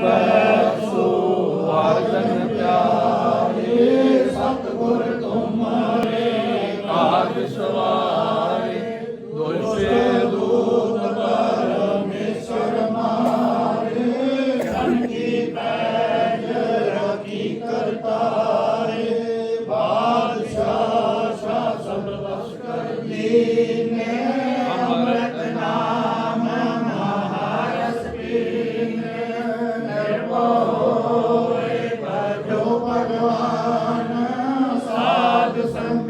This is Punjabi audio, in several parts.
number.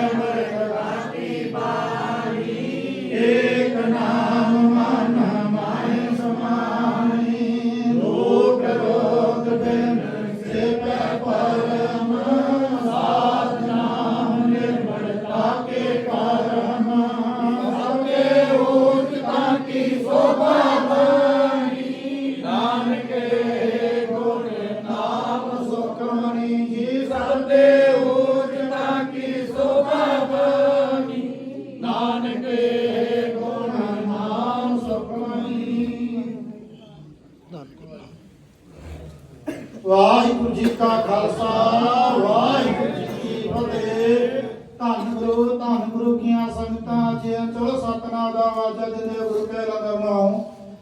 Amen. ਵਾਹਿਗੁਰੂ ਜੀ ਕਾ ਖਾਲਸਾ, ਵਾਹਿਗੁਰੂ ਜੀ ਕੀ ਫਤਿਹ। ਧੰਨ ਗੁਰੂ ਧੰਨ ਗੁਰੂ ਕੀਆਂ ਸੰਗਤਾਂ ਜੀ ਚਲੋ ਸਤਨਾਮ ਦਾ ਵਾਜਾ ਦਿੰਦੇ ਗੁਰੂ ਕੇ ਲੰਗਰ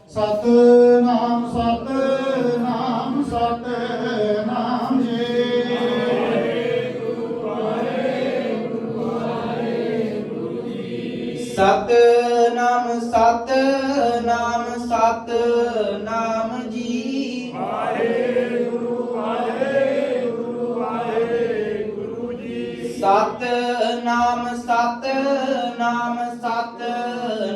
ਸਤਨਾਮ ਸਤਨਾਮ ਸਤਨਾਮ ਜੀ। ਸਤ ਨਾਮ ਸਤ ਨਾਮ ਸਤ ਨਾਮ ਜੀ। ਸਤ ਨਾਮ ਸਤ ਨਾਮ ਸਤ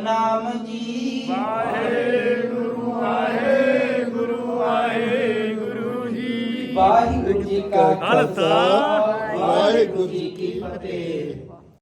ਨਾਮ ਜੀ। ਵਾਹਿਗੁਰੂ ਵਾਹਿਗੁਰੂ ਵਾਹਿਗੁਰੂ ਜੀ। ਵਾਹਿਗੁਰੂ ਜੀ ਕਾ ਖਾਲਸਾ, ਵਾਹਿਗੁਰੂ ਜੀ ਕੀ ਫਤਿਹ।